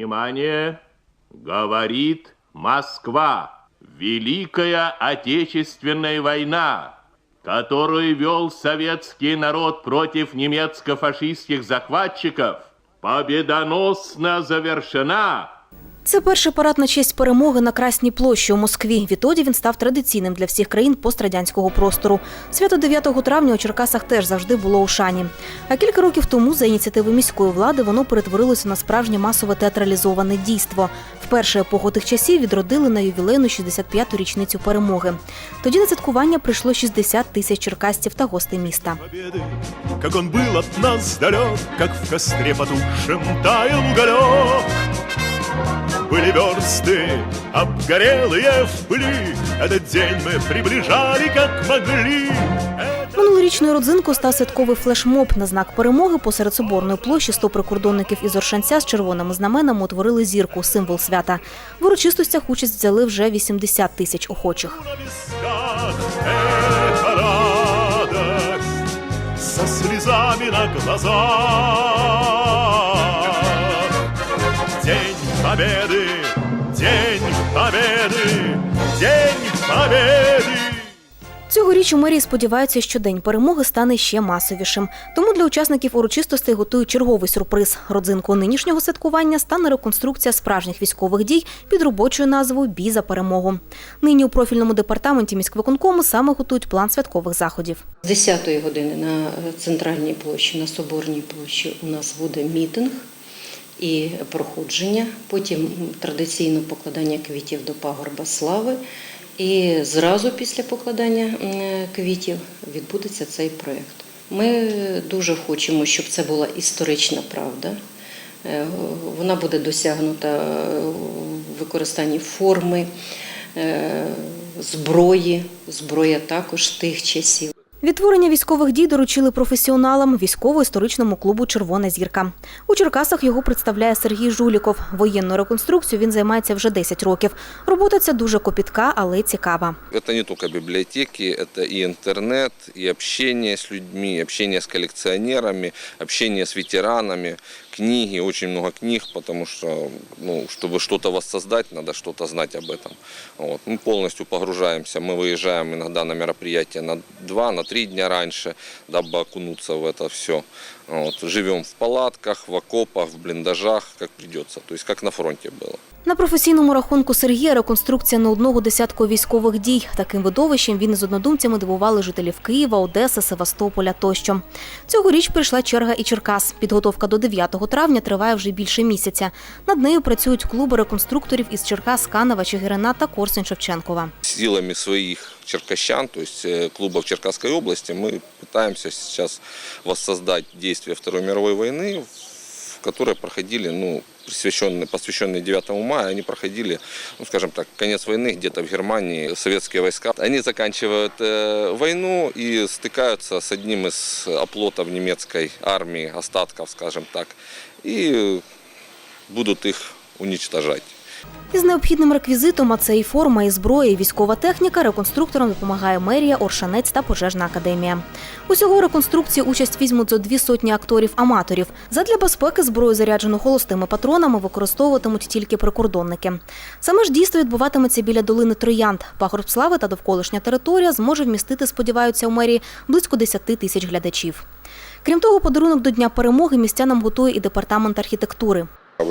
Внимание! Говорит Москва. Великая Отечественная война, которую вел советский народ против немецко-фашистских захватчиков, победоносно завершена. Це перший парад на честь перемоги на Красній площі у Москві. Відтоді він став традиційним для всіх країн пострадянського простору. Свято 9 травня у Черкасах теж завжди було у шані. А кілька років тому, за ініціативи міської влади, воно перетворилося на справжнє масове театралізоване дійство. Вперше епоху тих часів відродили на ювілейну 65-ту річницю перемоги. Тоді на святкування прийшло 60 тисяч черкасців та гостей міста. Как он был от нас далек, как в костре потухшем таял уголек. Были версты, обгорелые в пыли, Этот день мы приближали, как могли. Минулорічною родзинкою став святковий флешмоб на знак перемоги посеред соборної площі 100 прикордонників із Оршанця з червоними знаменами утворили зірку, символ свята. В урочистостях участь взяли вже 80 тисяч охочих. На висках эта радость Со слезами на глазах День Победы, День Победы, День Победы Цьогоріч у мерії сподіваються, що день перемоги стане ще масовішим. Тому для учасників урочистостей готують черговий сюрприз. Родзинкою нинішнього святкування стане реконструкція справжніх військових дій під робочою назвою Бій за перемогу. Нині у профільному департаменті міськвиконкому саме готують план святкових заходів. З 10 години на центральній площі, на Соборній площі у нас буде мітинг і проходження. Потім традиційно покладання квітів до пагорба слави. І зразу після покладання квітів відбудеться цей проєкт. Ми дуже хочемо, щоб це була історична правда. Е, Вона буде досягнута е, в використанні форми, е, зброї, зброя також тих часів. Відтворення військових дій доручили професіоналам військово-історичному клубу Червона зірка. У Черкасах його представляє Сергій Жуліков. Воєнною реконструкцією він займається вже 10 років. Робота ця дуже копітка, але й цікава. Это не только библиотеки, это и интернет, и общение с людьми, и общение с коллекционерами, общение с ветеранами, книги, очень много книг, потому что, ну, чтобы что-то воссоздать, надо что-то знать об этом. Вот. Мы полностью погружаемся, мы выезжаем иногда на мероприятия на два, на три дня раньше, дабы окунуться в это все. Вот. Живем в палатках, в окопах, в блиндажах, как придется, то есть как на фронте было. На професійному рахунку Сергія реконструкція не одного десятку військових дій. Таким видовищем він із однодумцями дивували жителів Києва, Одеси, Севастополя тощо. Цьогоріч прийшла черга і Черкас. Підготовка до 9 травня триває вже більше місяця. Над нею працюють клуби реконструкторів із Черкас, Канева, Чигирина та Корсунь Шевченкова. силами своих черкащан, то есть э, клубов Черкасской области, мы пытаемся сейчас воссоздать действия Второй мировой войны, в которые проходили, ну, посвященные, посвященные 9 мая, они проходили, ну, скажем так, конец войны где-то в Германии, советские войска. Они заканчивают э, войну и стыкаются с одним из оплотов немецкой армии, остатков, скажем так, и будут их уничтожать. Із необхідним реквізитом, а це і форма, і зброя, і військова техніка, реконструкторам допомагає мерія, Оршанець та пожежна академія. Усього у реконструкції участь візьмуть зо дві сотні акторів-аматорів. Задля безпеки зброю, заряджену холостими патронами, використовуватимуть тільки прикордонники. Саме ж дійство відбуватиметься біля долини Троянд. Пагорб слави та довколишня територія зможе вмістити, сподіваються у мерії, близько 10 тисяч глядачів. Крім того, подарунок до Дня перемоги містянам готує і департамент архітектури.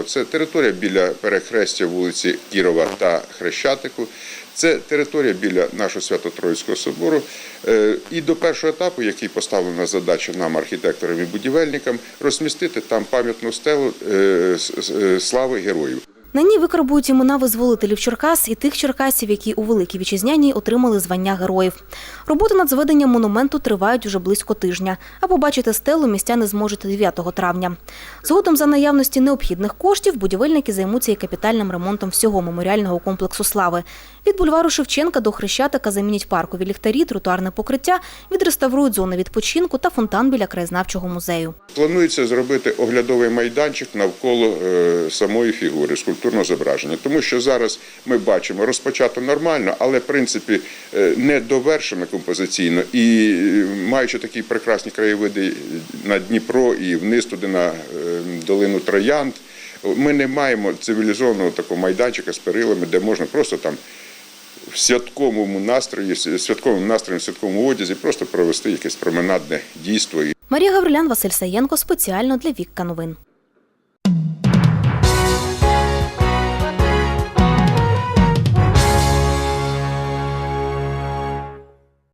Це територія біля перехрестя вулиці Кірова та Хрещатику. Це територія біля нашого Свято-Троїцького собору. Е, І до першого етапу, який поставлена задача нам, архітекторам і будівельникам, розмістити там пам'ятну стелу е, е, слави героїв. На ній викарбують імена визволителів Черкас і тих черкасів, які у Великій Вітчизняній отримали звання героїв. Роботи над зведенням монументу тривають уже близько тижня, а побачити стелу містяни зможуть 9 травня. Згодом за наявності необхідних коштів будівельники займуться і капітальним ремонтом всього меморіального комплексу слави. Від бульвару Шевченка до Хрещатика замінять паркові ліхтарі, тротуарне покриття, відреставрують зони відпочинку та фонтан біля краєзнавчого музею. Планується зробити оглядовий майданчик навколо е, самої фігури скульптурного зображення, тому що зараз ми бачимо розпочато нормально, але в принципі е, не довершено композиційно. І е, маючи такі прекрасні краєвиди на Дніпро і вниз туди на е, долину Троянд. Ми не маємо цивілізованого такого майданчика з перилами, де можна просто там в святковому настрої, святковому настрої, святковому одязі просто провести якесь променадне дійство. Марія Гаврилян, Василь Саєнко спеціально для Вікка новин.